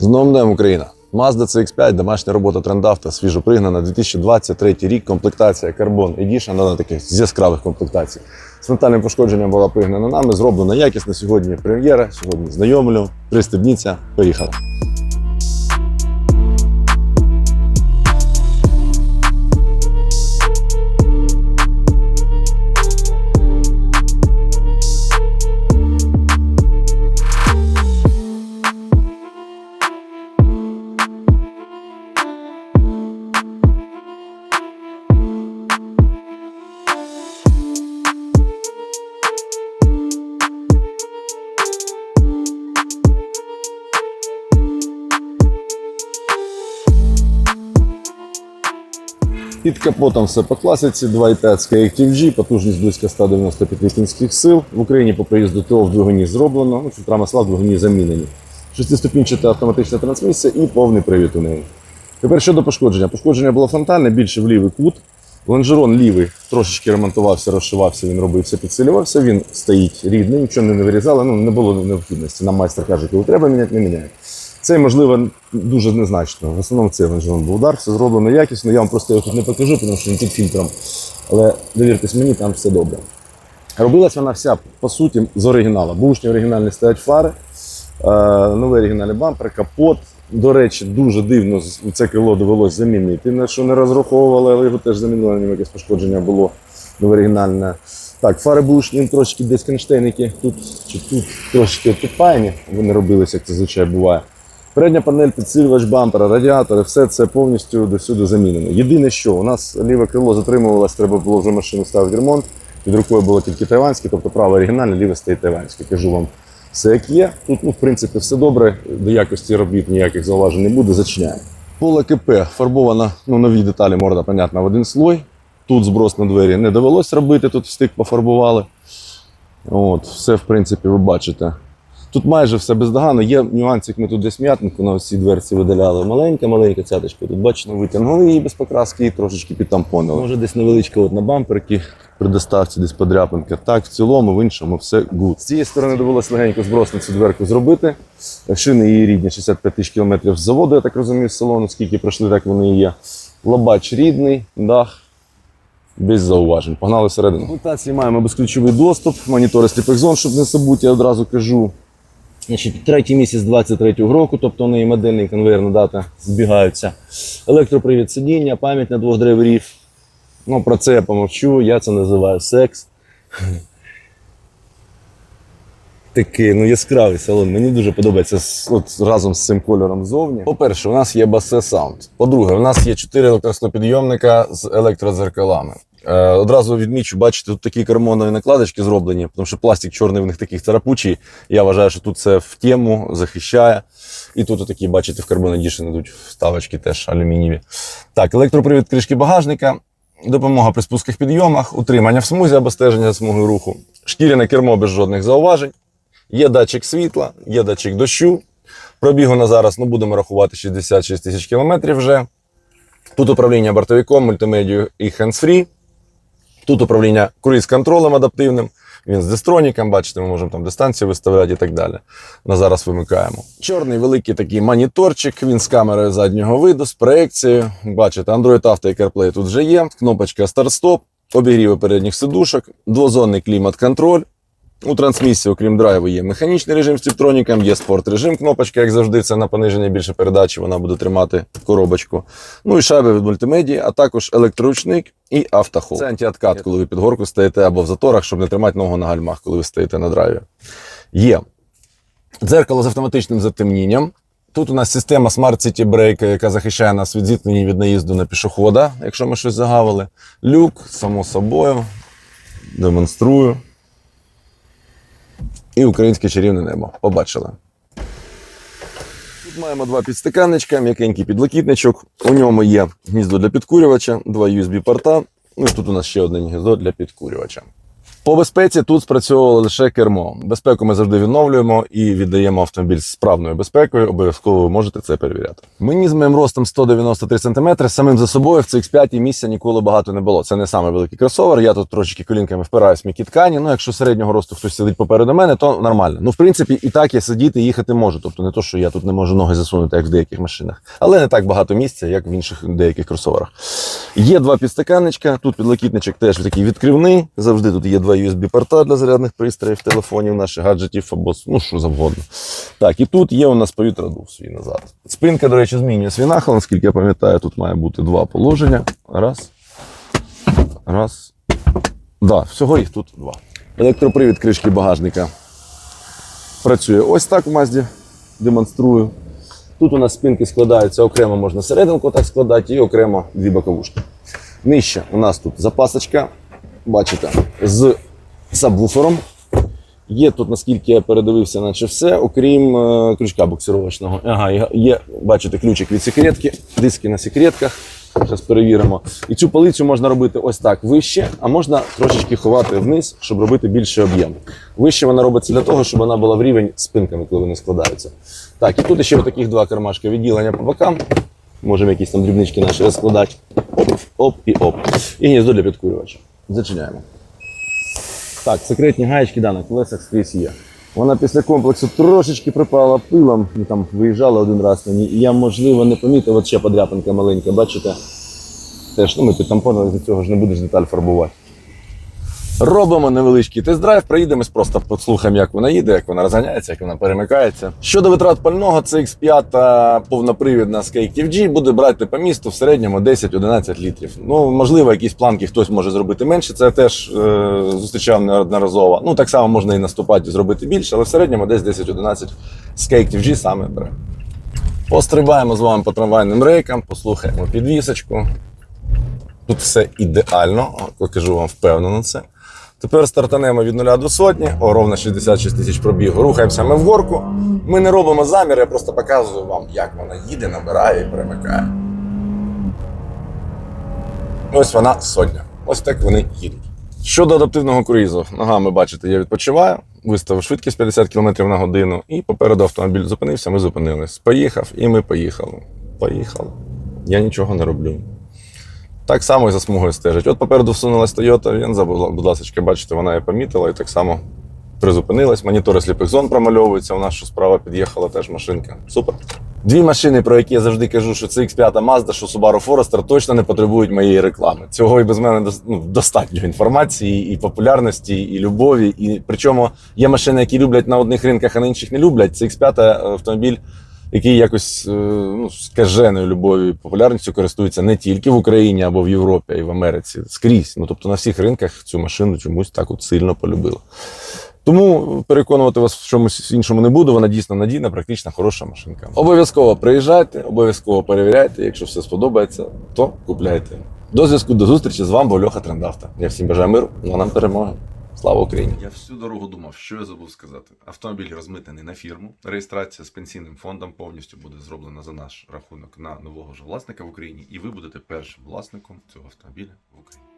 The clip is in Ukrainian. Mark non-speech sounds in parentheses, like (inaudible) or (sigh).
З новим днем Україна! Mazda CX-5, домашня робота трендавта, свіжо пригнана, 2023 рік, комплектація Carbon Edition, вона таких з яскравих комплектацій. З ментальним пошкодженням була пригнана нами, зроблена якісно. Сьогодні прем'єра, сьогодні знайомлю. Пристебніться, поїхали. Під капотом все по класиці, 2.5 Sky G, потужність близько 195 кінських сил. В Україні по приїзду ТО в двигуні зроблено, ну, фільтра масла в двигуні замінені. Шестиступінчата автоматична трансмісія і повний привід у неї. Тепер щодо пошкодження. Пошкодження було фронтальне, більше в лівий кут. Лонжерон лівий трошечки ремонтувався, розшивався, він робився, підсилювався. Він стоїть рідний, нічого не вирізали, ну не було необхідності. Нам майстер каже, коли треба міняти, не міняє. Цей, можливо, дуже незначно. В основному цей лонжерон був удар, все зроблено якісно. Я вам просто його тут не покажу, тому що він під фільтром. Але довіртесь мені, там все добре. Робилась вона вся, по суті, з оригіналу. Бушні оригінальні стоять фари, е, новий оригінальний бампер, капот. До речі, дуже дивно це крило довелось замінити. На що не розраховували, але його теж замінили, на якесь пошкодження було нове оригінальне. Так, фари бушні трошки десь кронштейники тут чи тут трошки підпаяні. Вони робилися, як це звичайно буває. Передня панель, підсилювач бампера, радіатори, все це повністю до сюди замінено. Єдине, що у нас ліве крило затримувалось, треба було вже машину ставити в ремонт. Під рукою було тільки тайванське, тобто праве оригінальне, ліве стоїть тайванське. Кажу вам, все як є. Тут, ну, в принципі, все добре. До якості робіт ніяких зауважень не буде. Зачиняємо. Поле КП фарбована, ну, нові деталі, морда, понятно, в один слой. Тут зброс на двері не довелось робити, тут стик пофарбували. От, все, в принципі, ви бачите. Тут майже все бездоганно. Є нюансик, ми тут десь м'ятинку на цій дверці видаляли. Маленька, маленька цяточка. Тут бачите, витягнули її без покраски і трошечки підтампонили. Може десь невеличка от на бамперки при доставці десь подряпинка. Так, в цілому, в іншому все гуд. З цієї сторони довелося легенько зброс на цю дверку зробити. Шини її рідні, 65 тисяч кілометрів з заводу, я так розумію, з салону, скільки пройшли, так вони і є. Лобач рідний, дах без зауважень. Погнали всередину. Комплектації маємо безключовий доступ, монітори сліпих зон, щоб не забути, я одразу кажу. Значить, третій місяць 23-го року, тобто у неї модельний конвейерна дата збігаються. Електропривід сидіння, пам'ять на двох драйверів. Ну, про це я помовчу, я це називаю секс. (laughs) Такий ну, яскравий салон. Мені дуже подобається от, разом з цим кольором ззовні. По-перше, у нас є Basse Sound. По-друге, у нас є чотири електросклопідйомника з електродзеркалами. Е, одразу відмічу, бачите, тут такі кармонові накладочки зроблені, тому що пластик чорний в них таких царапучий. Я вважаю, що тут це в тему захищає. І тут такі, бачите, в Edition йдуть вставочки теж алюмінієві. Так, електропривід кришки багажника, допомога при спусках підйомах, утримання в смузі або стеження за смугою руху, шкіряне кермо без жодних зауважень. Є датчик світла, є датчик дощу. Пробігу на зараз ну, будемо рахувати 66 тисяч кілометрів вже. Тут управління бортовиком, мультимедією і hands-free. Тут управління круїз-контролем адаптивним. Він з дистроніком, бачите, ми можемо там дистанцію виставляти і так далі. На зараз вимикаємо. Чорний великий такий моніторчик, він з камерою заднього виду, з проекцією. Бачите, Android Auto і CarPlay тут вже є. Кнопочка старт-стоп, обігріви передніх сидушок, двозонний клімат-контроль. У трансмісії, окрім драйву, є механічний режим з тіптроніком, є спорт режим, кнопочка, як завжди, це на пониження більше передачі, вона буде тримати коробочку. Ну і шайби від мультимедії, а також електроручник і автохол. Це антиоткат, коли ви під горку стоїте або в заторах, щоб не тримати ногу на гальмах, коли ви стоїте на драйві. Є дзеркало з автоматичним затемнінням. Тут у нас система Smart City Brake, яка захищає нас від зіткнення від наїзду на пішохода, якщо ми щось загавили. Люк, само собою. Демонструю. І українське чарівне небо. Побачили. Тут маємо два підстаканничка, м'якенький підлокітничок. У ньому є гніздо для підкурювача, два USB-порта. Ну і тут у нас ще одне гніздо для підкурювача. По безпеці тут спрацьовувало лише кермо. Безпеку ми завжди відновлюємо і віддаємо автомобіль з справною безпекою. Обов'язково ви можете це перевіряти. Мені з моїм ростом 193 см, самим за собою в CX5 місця ніколи багато не було. Це не самий великий кросовер. Я тут трошечки колінками впираюсь в м'які ткані. Ну, якщо середнього росту хтось сидить попереду мене, то нормально. Ну, в принципі, і так я сидіти їхати можу. Тобто не то, що я тут не можу ноги засунути, як в деяких машинах, але не так багато місця, як в інших деяких кросоверах. Є два підстаканничка. Тут підлокітничок теж такий відкривний. Завжди тут є два USB-порта для зарядних пристроїв, телефонів, наших гаджетів або ну що завгодно. Так, і тут є у нас повітродув свій назад. Спинка, до речі, змінює свій нахил, наскільки я пам'ятаю, тут має бути два положення. Раз. Раз. Да, всього їх тут два. Електропривід кришки багажника працює ось так в Мазді. Демонструю. Тут у нас спинки складаються окремо, можна серединку так складати, і окремо дві боковушки. Нижче у нас тут запасочка, бачите, з сабвуфером. Є тут, наскільки я передивився, наче все, окрім е, крючка буксировочного. Ага, є, бачите, ключик від секретки, диски на секретках. Зараз перевіримо. І цю полицю можна робити ось так вище, а можна трошечки ховати вниз, щоб робити більший об'єм. Вище вона робиться для того, щоб вона була в рівень з спинками, коли вони складаються. Так, і тут ще таких два кармашки відділення по бокам. Можемо якісь там дрібнички наші розкладати. Оп, оп і оп. І гніздо для підкурювача. Зачиняємо. Так, секретні гаєчки да, на колесах скрізь є. Вона після комплексу трошечки припала пилом, ми там виїжджали один раз на ній. І я, можливо, не помітив, от ще подряпинка маленька, бачите? Теж, ну ми під тампоном з цього ж не будеш деталь фарбувати. Робимо невеличкий тест-драйв, проїдемось, просто послухаємо, як вона їде, як вона розганяється, як вона перемикається. Щодо витрат пального, це X5 повнопривідна з KTFG буде брати по місту в середньому 10-11 літрів. Ну, можливо, якісь планки хтось може зробити менше. Це теж е, зустрічав неодноразово. Ну, так само можна і наступати зробити більше, але в середньому десь 10-11 з KTFG саме бере. Пострибаємо з вами по трамвайним рейкам, послухаємо підвісочку. Тут все ідеально, покажу вам впевнено це. Тепер стартанемо від 0 до сотні, о, ровно 66 тисяч пробігу. Рухаємося ми вгорку. Ми не робимо замір, я просто показую вам, як вона їде, набирає і перемикає. Ось вона сотня. Ось так вони їдуть. Щодо адаптивного круїзу, ногами бачите, я відпочиваю, виставив швидкість 50 км на годину, і попереду автомобіль зупинився, ми зупинились. Поїхав, і ми поїхали. Поїхали. Я нічого не роблю. Так само і за смугою стежить. От попереду всунулась Toyota, він забув, будь ласка, бачите, вона її помітила і так само призупинилась. Монітори сліпих зон промальовуються. У нас що справа під'їхала теж машинка. Супер. Дві машини, про які я завжди кажу, що це X5 Mazda, що Subaru Forester, точно не потребують моєї реклами. Цього і без мене ну, достатньо інформації, і популярності, і любові. І причому є машини, які люблять на одних ринках, а на інших не люблять. Це X5 автомобіль який якось е, ну, скаженою любов'ю і популярністю користується не тільки в Україні або в Європі, а й в Америці скрізь. Ну тобто на всіх ринках цю машину чомусь так от сильно полюбили. Тому переконувати вас в чомусь іншому не буду. Вона дійсно надійна, практична, хороша машинка. Обов'язково приїжджайте, обов'язково перевіряйте. Якщо все сподобається, то купляйте. До зв'язку, до зустрічі. З вами був Льоха Трендавта. Я всім бажаю миру, ну а нам перемоги. Слава Україні! Я всю дорогу думав, що я забув сказати. Автомобіль розмитнений на фірму. Реєстрація з пенсійним фондом повністю буде зроблена за наш рахунок на нового ж власника в Україні, і ви будете першим власником цього автомобіля в Україні.